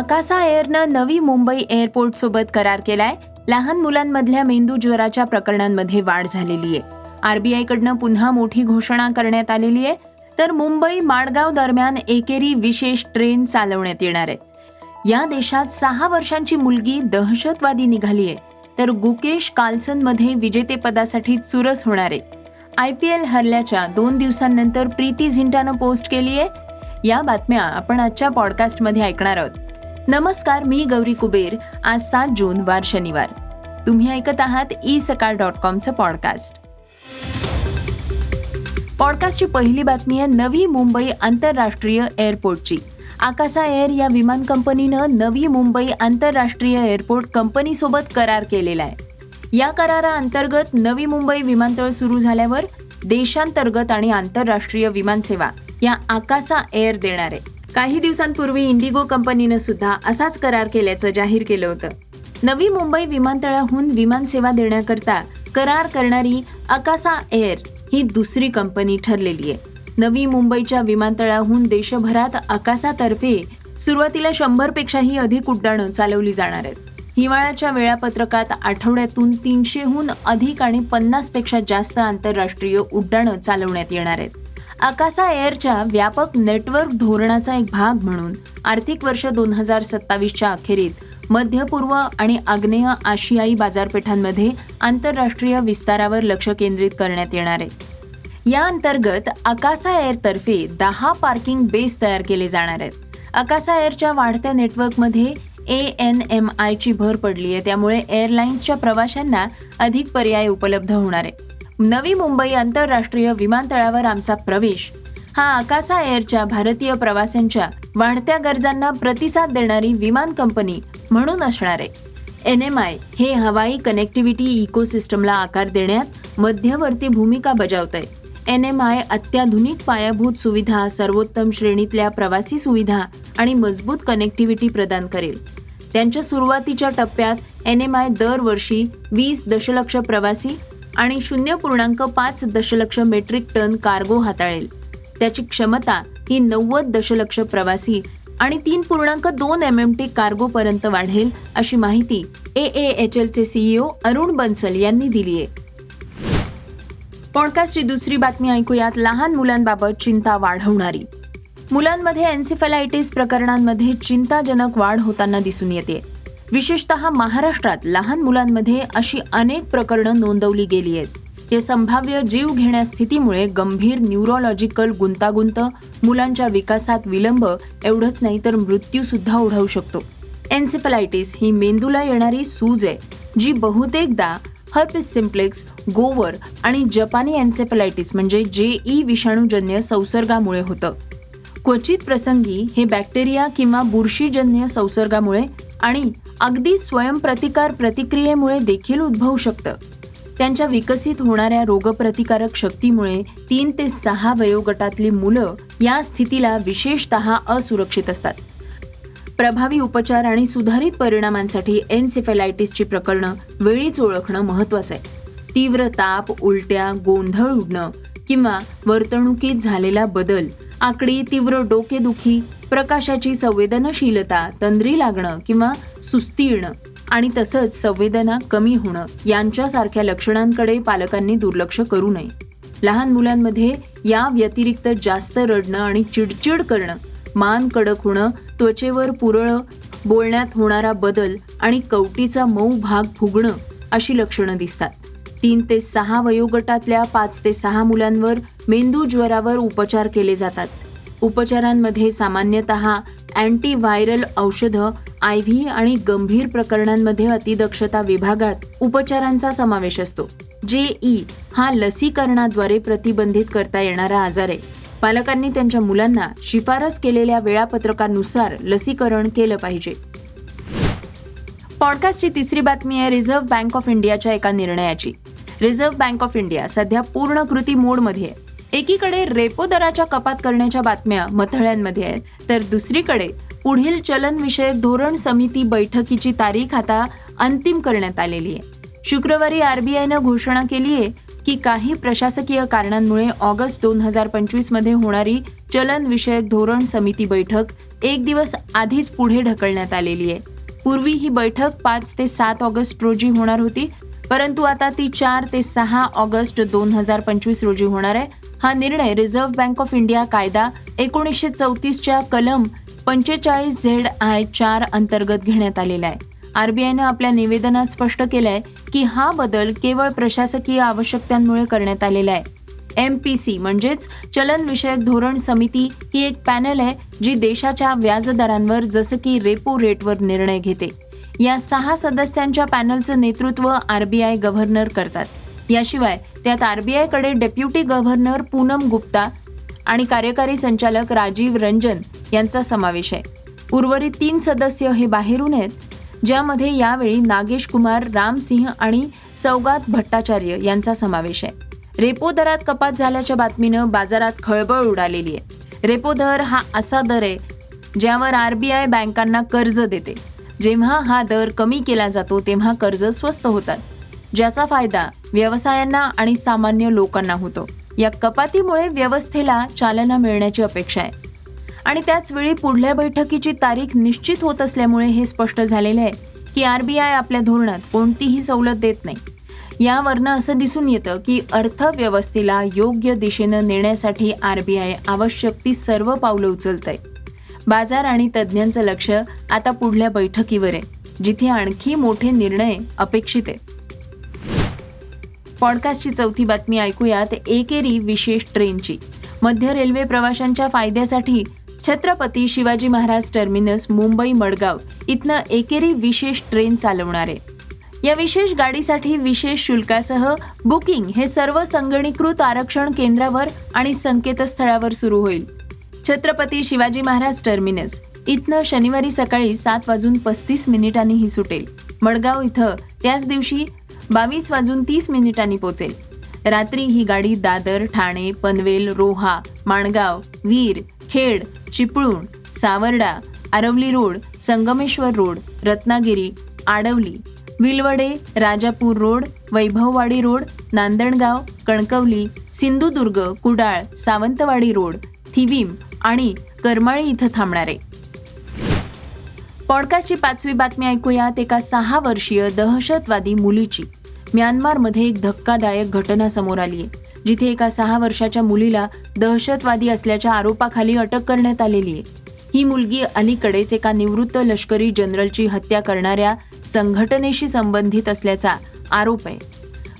Akasa एअरनं Navi Mumbai airport सोबत करार केलाय. लहान मुलांमधल्या मेंदू ज्वराच्या प्रकरणांमध्ये वाढ झालेली आहे आरबीआयकडनं पुन्हा मोठी घोषणा करण्यात आलेली आहे तर मुंबई माडगाव दरम्यान एकेरी विशेष ट्रेन चालवण्यात येणार आहे. या देशात सहा वर्षांची मुलगी दहशतवादी निघाली आहे तर गुकेश काल्सनमध्ये विजेतेपदासाठी चुरस होणार आहे. आय पी एल हरल्याच्या दोन दिवसांनंतर प्रीती झिंटानं पोस्ट केली आहे या बातम्या आपण आजच्या पॉडकास्टमध्ये ऐकणार आहोत. नमस्कार मी गौरी कुबेर. आज सात जून वार शनिवार. तुम्ही ऐकत आहात ई सकाळ डॉट कॉमचं पॉडकास्ट पॉडकास्टची पहिली बातमी आहे नवी मुंबई आंतरराष्ट्रीय एअरपोर्टची. आकासा एअर या विमान कंपनीनं नवी मुंबई आंतरराष्ट्रीय एअरपोर्ट कंपनीसोबत करार केलेला आहे. या कराराअंतर्गत नवी मुंबई विमानतळ सुरू झाल्यावर देशांतर्गत आणि आंतरराष्ट्रीय विमानसेवा या आकासा एअर देणार आहे. काही दिवसांपूर्वी इंडिगो कंपनीनं सुद्धा असाच करार केल्याचं जाहीर केलं होतं. नवी मुंबई विमानतळाहून विमानसेवा देण्याकरता करार करणारी अकासा एअर ही दुसरी कंपनी ठरलेली आहे. नवी मुंबईच्या विमानतळाहून देशभरात आकासातर्फे सुरुवातीला शंभरपेक्षाही अधिक उड्डाणं चालवली जाणार आहेत. हिवाळ्याच्या वेळापत्रकात आठवड्यातून तीनशेहून अधिक आणि पन्नासपेक्षा जास्त आंतरराष्ट्रीय उड्डाणं चालवण्यात येणार आहेत. आकासा एअरच्या व्यापक नेटवर्क धोरणाचा एक भाग म्हणून आर्थिक वर्ष दोन हजार सत्तावीसच्या अखेरीत मध्य पूर्व आणि आग्नेय आशियाई बाजारपेठांमध्ये आंतरराष्ट्रीय विस्तारावर लक्ष केंद्रित करण्यात येणार आहे. या अंतर्गत अकासा एअरतर्फे दहा पार्किंग बेस तयार केले जाणार आहेत. अकासा एअरच्या वाढत्या नेटवर्कमध्ये ए एन एम आयची भर पडली आहे त्यामुळे एअरलाइन्सच्या प्रवाशांना अधिक पर्याय उपलब्ध होणार आहे. नवी मुंबई आंतरराष्ट्रीय विमानतळावर आमचा प्रवेश. हा आकासा एअरच्या भारतीय प्रवाशांच्या वाढत्या गरजांना प्रतिसाद देणारी विमान कंपनी म्हणून असणार आहे. एन एम आय हे हवाई कनेक्टिव्हिटी इकोसिस्टमला आकार देण्यात मध्यवर्ती भूमिका बजावत आहे एन एम आय अत्याधुनिक पायाभूत सुविधा सर्वोत्तम श्रेणीतल्या प्रवासी सुविधा आणि मजबूत कनेक्टिव्हिटी प्रदान करेल. त्यांच्या सुरुवातीच्या टप्प्यात एन एम आय दरवर्षी वीस दशलक्ष प्रवासी आणि शून्य पूर्णांक पाच दशलक्ष मेट्रिक टन कार्गो हाताळेल. त्याची क्षमता ही नव्वद दशलक्ष प्रवासी आणि तीन पूर्णांक दोन एम एम टी कार्गोपर्यंत वाढेल अशी माहिती ए ए एच एलचे सीईओ अरुण बन्सल यांनी दिली आहे. पॉडकास्टची दुसरी बातमी ऐकूयात. लहान मुलांबाबत चिंता वाढवणारी. मुलांमध्ये एन्सिफेलायटिस प्रकरणांमध्ये चिंताजनक वाढ होताना दिसून येते. विशेषतः महाराष्ट्रात लहान मुलांमध्ये अशी अनेक प्रकरणं नोंदवली गेली आहेत. या संभाव्य जीव घेण्या स्थितीमुळे गंभीर न्यूरोलॉजिकल गुंतागुंत मुलांच्या विकासात विलंब एवढंच नाही तर मृत्यू सुद्धा ओढवू शकतो. एन्सिफलायटिस ही मेंदूला येणारी सूज आहे जी बहुतेकदा हर्पिस सिम्प्लेक्स गोवर आणि जपानी एन्सेफलायटिस म्हणजे जे ई विषाणूजन्य संसर्गामुळे होतं. क्वचित प्रसंगी हे बॅक्टेरिया किंवा बुरशीजन्य संसर्गामुळे आणि अगदी स्वयंप्रतिकार प्रतिक्रियेमुळे देखील उद्भवू शकतं. त्यांच्या विकसित होणाऱ्या रोगप्रतिकारक शक्तीमुळे तीन ते सहा वयोगटातली मुलं या स्थितीला विशेषतः असुरक्षित असतात. प्रभावी उपचार आणि सुधारित परिणामांसाठी एन्सेफेलायटिसची प्रकरणं वेळीच ओळखणं महत्वाचं आहे. तीव्र ताप उलट्या गोंधळ उडणं किंवा वर्तणुकीत झालेला बदल आकडी तीव्र डोकेदुखी प्रकाशाची संवेदनशीलता तंद्री लागणं किंवा सुस्ती येणं आणि तसंच संवेदना कमी होणं यांच्यासारख्या लक्षणांकडे पालकांनी दुर्लक्ष करू नये. लहान मुलांमध्ये या व्यतिरिक्त जास्त रडणं आणि चिडचिड करणं मान कडक होणं त्वचेवर पुरळं बोलण्यात होणारा बदल आणि कवटीचा मऊ भाग फुगणं अशी लक्षणं दिसतात. तीन ते सहा वयोगटातल्या पाच ते सहा मुलांवर मेंदू ज्वरावर उपचार केले जातात. उपचारांमध्ये सामान्यतः अँटीव्हायरल औषधं आय व्ही आणि गंभीर प्रकरणांमध्ये अतिदक्षता विभागात उपचारांचा समावेश असतो. जे ई हा लसीकरणाद्वारे प्रतिबंधित करता येणारा आजार आहे. पालकांनी त्यांच्या मुलांना शिफारस केलेल्या वेळापत्रकानुसार लसीकरण केलं पाहिजे. पॉडकास्टची तिसरी बातमी आहे रिझर्व्ह बँक ऑफ इंडियाच्या एका निर्णयाची. रिझर्व्ह बँक ऑफ इंडिया सध्या पूर्ण कृती मोडमध्ये आहे. एकीकडे रेपो दराच्या कपात करण्याच्या बातम्या मथळ्यांमध्ये आहेत तर दुसरीकडे पुढील चलनविषयक धोरण समिती बैठकीची तारीख आता अंतिम करण्यात आलेली आहे. शुक्रवारी आरबीआयनं घोषणा केली आहे की काही प्रशासकीय कारणांमुळे ऑगस्ट दोन हजार पंचवीसमध्ये होणारी चलनविषयक धोरण समिती बैठक एक दिवस आधीच पुढे ढकलण्यात आलेली आहे. पूर्वी ही बैठक पाच ते सात ऑगस्ट रोजी होणार होती परंतु आता ती चार ते सहा ऑगस्ट दोन हजार पंचवीस रोजी होणार आहे. हा निर्णय रिझर्व्ह बँक ऑफ इंडिया कायदा एकोणीसशे चौतीसच्या कलम पंचेचाळीस झेड आय चार अंतर्गत घेण्यात आलेला आहे. आरबीआयनं आपल्या निवेदनात स्पष्ट केलंय की हा बदल केवळ प्रशासकीय आवश्यकतांमुळे करण्यात आलेला आहे. एम पी सी म्हणजेच चलनविषयक धोरण समिती ही एक पॅनल आहे जी देशाच्या व्याजदरांवर जसं की रेपो रेटवर निर्णय घेते. या सहा सदस्यांच्या पॅनलचं नेतृत्व आरबीआय गव्हर्नर करतात. याशिवाय त्यात आरबीआयकडे डेप्युटी गव्हर्नर पूनम गुप्ता आणि कार्यकारी संचालक राजीव रंजन यांचा समावेश आहे. उर्वरित तीन सदस्य हे बाहेरून आहेत ज्यामध्ये यावेळी नागेश कुमार रामसिंह आणि सौगात भट्टाचार्य यांचा समावेश आहे. रेपो दरात कपात झाल्याच्या बातमीनं बाजारात खळबळ उडालेली आहे. रेपो दर हा असा दर आहे ज्यावर आरबीआय बँकांना कर्ज देते. जेव्हा हा दर कमी केला जातो तेव्हा कर्ज स्वस्त होतात ज्याचा फायदा व्यवसायांना आणि सामान्य लोकांना होतो. या कपातीमुळे व्यवस्थेला चालना मिळण्याची अपेक्षा आहे. आणि त्याच वेळी पुढल्या बैठकीची तारीख निश्चित होत असल्यामुळे हे स्पष्ट झालेले आहे की आरबीआय आपल्या धोरणात कोणतीही सवलत देत नाही. यावरनं असं दिसून येतं की अर्थव्यवस्थेला योग्य दिशेनं नेण्यासाठी आरबीआय आवश्यक ती सर्व पावलं उचलत आहे बाजार आणि तज्ज्ञांचं लक्ष आता पुढल्या बैठकीवर आहे जिथे आणखी मोठे निर्णय अपेक्षित आहेत. पॉडकास्टची चौथी बातमी ऐकूयात एकेरी विशेष ट्रेनची. मध्य रेल्वे प्रवाशांच्या फायद्यासाठी छत्रपती शिवाजी महाराज टर्मिनस मुंबई मडगाव इथनं एकेरी विशेष ट्रेन चालवणार आहे. या विशेष गाडीसाठी विशेष शुल्कासह बुकिंग हे सर्व संगणीकृत आरक्षण केंद्रावर आणि संकेतस्थळावर सुरू होईल. छत्रपती शिवाजी महाराज टर्मिनस. इथनं शनिवारी सकाळी सात वाजून पस्तीस मिनिटांनी ही सुटेल. मडगाव इथं त्याच दिवशी बावीस वाजून तीस मिनिटांनी पोचेल. रात्री ही गाडी Dadar Thane Panvel Roha Mangaon Veer Khed Chiplun Savarda Aravali road Sangameshwar road Ratnagiri Adavali Vilavade Rajapur road Vaibhavwadi road Nandgaon Kankavali Sindhudurg Kudal Sawantwadi road Thivim आणि करमाळी इथं थांबणार आहे. पॉडकास्टची पाचवी बातमी ऐकूयात. एका सहा वर्षीय दहशतवादी मुलीची म्यानमारमध्ये एक धक्कादायक घटना समोर आली आहे. जिथे एका सहा वर्षाच्या मुलीला दहशतवादी असल्याच्या आरोपाखाली अटक करण्यात आलेली आहे. ही मुलगी अलीकडेच एका निवृत्त लष्करी जनरलची हत्या करणाऱ्या संघटनेशी संबंधित असल्याचा आरोप आहे.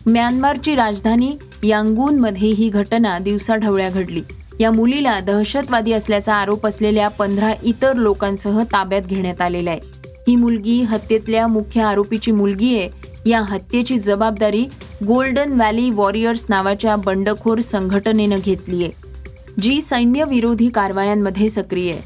म्यानमारची राजधानी यांगूनमध्ये ही घटना दिवसाढवळ्या घडली. या मुलीला दहशतवादी असल्याचा आरोप असलेल्या पंधरा इतर लोकांसह ताब्यात घेण्यात आलेला आहे. ही मुलगी हत्येतल्या मुख्य आरोपीची मुलगी आहे. या हत्येची जबाबदारी गोल्डन व्हॅली वॉरियर्स नावाच्या बंडखोर संघटनेनं घेतली आहे जी सैन्य विरोधी कारवायांमध्ये सक्रिय आहे.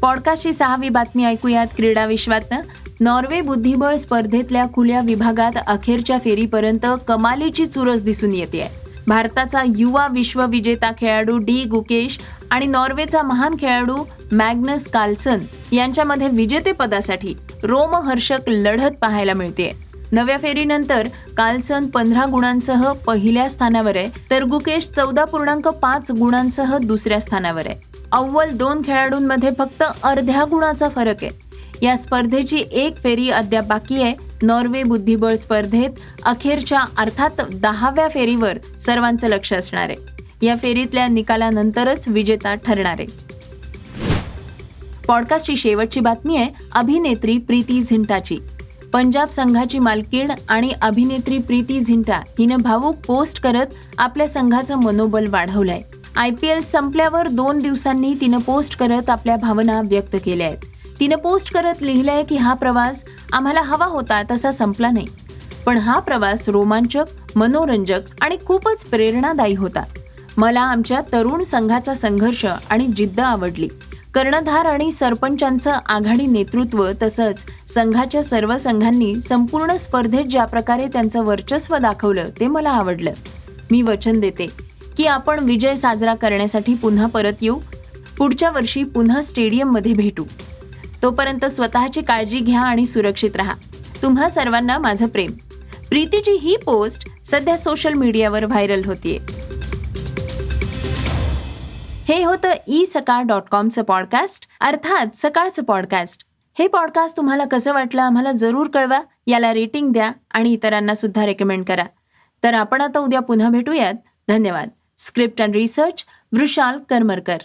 पॉडकास्टची सहावी बातमी ऐकूयात क्रीडा विश्वातनं. नॉर्वे बुद्धिबळ स्पर्धेतल्या खुल्या विभागात अखेरच्या फेरीपर्यंत कमालीची चुरस दिसून येते आहे. भारताचा युवा विश्वविजेता खेळाडू डी गुकेश आणि नॉर्वेचा महान खेळाडू मॅग्नस कार्लसन यांच्यामध्ये विजेतेपदासाठी रोमहर्षक लढत पाहायला मिळते. नव्या फेरीनंतर कार्लसन पंधरा गुणांसह पहिल्या स्थानावर आहे तर गुकेश चौदा पूर्णांक पाच गुणांसह दुसऱ्या स्थानावर आहे. अव्वल दोन खेळाडूंमध्ये फक्त अर्ध्या गुणाचा फरक आहे. या स्पर्धेची एक फेरी अद्याप बाकी आहे नॉर्वे बुद्धिबळ स्पर्धेत अखेरच्या अर्थात दहाव्या फेरीवर सर्वांचं लक्ष असणार आहे. या फेरीतल्या निकालानंतरच विजेता ठरणार आहे. पॉडकास्टची शेवटची बातमी आहे अभिनेत्री प्रीती झिंटाची. पंजाब संघाची मालकीण आणि अभिनेत्री प्रीती झिंटा हिनं भावूक पोस्ट करत आपल्या संघाचं मनोबल वाढवलंय. आय पी एल संपल्यावर दोन दिवसांनी तिनं पोस्ट करत आपल्या भावना व्यक्त केल्या आहेत. तिनं पोस्ट करत लिहिलंय की हा प्रवास आम्हाला हवा होता तसा संपला नाही. पण हा प्रवास रोमांचक मनोरंजक आणि खूपच प्रेरणादायी होता. मला आमच्या तरुण संघाचा संघर्ष आणि जिद्द आवडली. कर्णधार आणि सरपंचांचं आघाडी नेतृत्व तसंच संघाच्या सर्व संघांनी संपूर्ण स्पर्धेत ज्या प्रकारे त्यांचं वर्चस्व दाखवलं ते मला आवडलं. मी वचन देते की आपण विजय साजरा करण्यासाठी पुन्हा परत येऊ. पुढच्या वर्षी पुन्हा स्टेडियममध्ये भेटू. तोपर्यंत स्वतःची काळजी घ्या आणि सुरक्षित राहा. तुम्हा सर्वांना माझं प्रेम. प्रीतीची ही पोस्ट सध्या सोशल मीडियावर व्हायरल होतीये. हे होतं ई सकाळ डॉट कॉमचं पॉडकास्ट अर्थात सकाळचं पॉडकास्ट हे पॉडकास्ट तुम्हाला कसं वाटलं आम्हाला जरूर कळवा याला रेटिंग द्या आणि इतरांना सुद्धा रेकमेंड करा. तर आपण आता उद्या पुन्हा भेटूयात. धन्यवाद. Script and research Vrushal Karmarkar